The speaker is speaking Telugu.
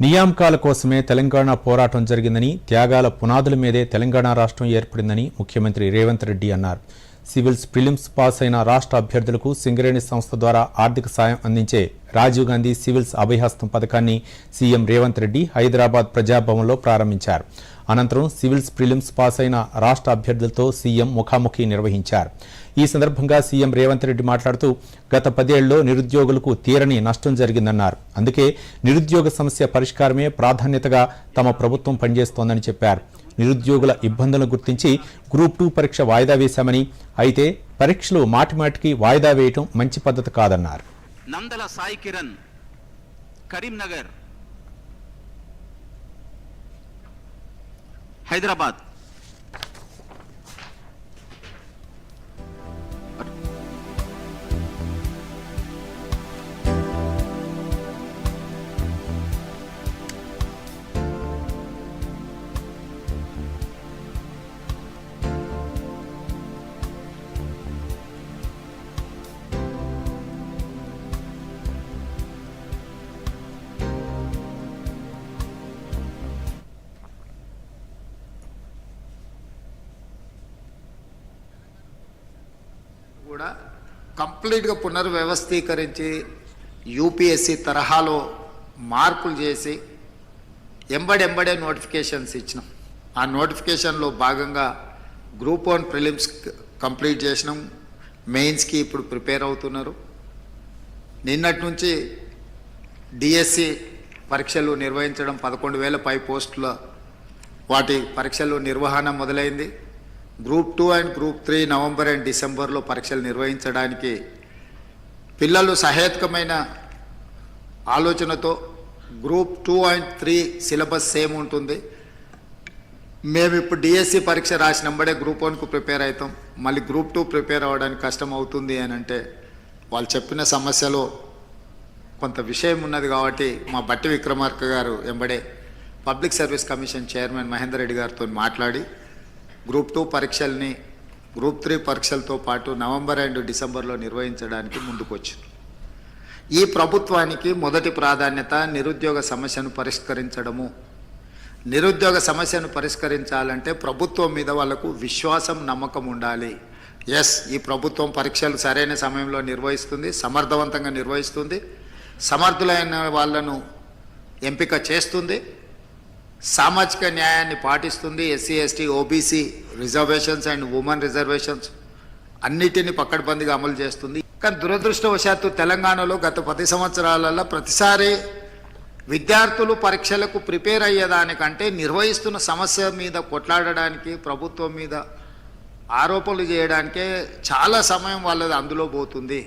నియామకాల కోసమే తెలంగాణ పోరాటం జరిగిందని త్యాగాల పునాదుల మీదే తెలంగాణ రాష్ట్రం ఏర్పడిందని ముఖ్యమంత్రి రేవంత్ రెడ్డి అన్నారు. సివిల్స్ ప్రిలిమ్స్ పాస్ అయిన రాష్ట్ర అభ్యర్థులకు సింగరేణి సంస్థ ద్వారా ఆర్థిక సాయం అందించే రాజీవ్ గాంధీ సివిల్స్ అభయహస్తం పథకాన్ని సీఎం రేవంత్ రెడ్డి హైదరాబాద్ ప్రజాభవన్లో ప్రారంభించారు. అనంతరం సివిల్స్ ప్రిలిమ్స్ పాస్ అయిన రాష్ట్ర అభ్యర్థులతో సీఎం ముఖాముఖి నిర్వహించారు. ఈ సందర్భంగా సీఎం రేవంత్ రెడ్డి మాట్లాడుతూ గత పదేళ్ళలో నిరుద్యోగులకు తీరని నష్టం జరిగిందన్నారు. అందుకే నిరుద్యోగ సమస్య పరిష్కారమే ప్రాధాన్యతగా తమ ప్రభుత్వం పనిచేస్తోందని చెప్పారు. నిరుద్యోగుల ఇబ్బందులను గుర్తించి గ్రూప్ టూ పరీక్ష వాయిదా వేశామని అయితే పరీక్షలు మాటిమాటికి వాయిదా వేయటం మంచి పద్ధతి కాదన్నారు. నందల సాయి కిరణ్ కరీంనగర్ హైదరాబాద్. కూడా కంప్లీట్గా పునర్వ్యవస్థీకరించి యూపీఎస్సి తరహాలో మార్పులు చేసి ఎంబడెంబడే నోటిఫికేషన్స్ ఇచ్చినాం. ఆ నోటిఫికేషన్లో భాగంగా గ్రూప్ వన్ ప్రిలిమ్స్ కంప్లీట్ చేసినాం. మెయిన్స్కి ఇప్పుడు ప్రిపేర్ అవుతున్నారు. నిన్నటి నుంచి డిఎస్సి పరీక్షలు నిర్వహించడం పదకొండు వేల పై పోస్టుల వాటి పరీక్షలు నిర్వహణ మొదలైంది. Group two and group three November and డిసెంబర్లో పరీక్షలు నిర్వహించడానికి పిల్లలు సహేతుకమైన ఆలోచనతో group two and three syllabus same ఉంటుంది. మేము ఇప్పుడు డిఎస్సి పరీక్ష రాసినంబడే గ్రూప్ వన్కు ప్రిపేర్ అవుతాం. మళ్ళీ గ్రూప్ టూ ప్రిపేర్ అవ్వడానికి కష్టం అవుతుంది అని అంటే వాళ్ళు చెప్పిన సమస్యలో కొంత విషయం ఉన్నది కాబట్టి మా బట్టి విక్రమార్క గారు ఎంబడే public service commission chairman Mahender Reddy గారితో మాట్లాడి గ్రూప్ టూ పరీక్షల్ని గ్రూప్ త్రీ పరీక్షలతో పాటు నవంబర్ అండ్ డిసెంబర్లో నిర్వహించడానికి ముందుకొచ్చింది. ఈ ప్రభుత్వానికి మొదటి ప్రాధాన్యత నిరుద్యోగ సమస్యను పరిష్కరించడము. నిరుద్యోగ సమస్యను పరిష్కరించాలంటే ప్రభుత్వం మీద వాళ్ళకు విశ్వాసం నమ్మకం ఉండాలి. ఎస్ ఈ ప్రభుత్వం పరీక్షలు సరైన సమయంలో నిర్వహిస్తుంది సమర్థవంతంగా నిర్వహిస్తుంది సమర్థులైన వాళ్ళను ఎంపిక చేస్తుంది. సామాజిక న్యాయాన్ని పాటిస్తుంది SC ST OBC reservations and women reservations. అన్నిటిని పక్కడబందిగా అమలు చేస్తుంది. కానీ దురదృష్టవశాత్తు తెలంగాణలో గత పది సంవత్సరాలలో ప్రతిసారి విద్యార్థులు పరీక్షలకు ప్రిపేర్ అయ్యేదానికంటే నిర్వహిస్తున్న సమస్య మీద కొట్లాడడానికి ప్రభుత్వం మీద ఆరోపణలు చేయడానికే చాలా సమయం వాళ్ళది అందులో పోతుంది.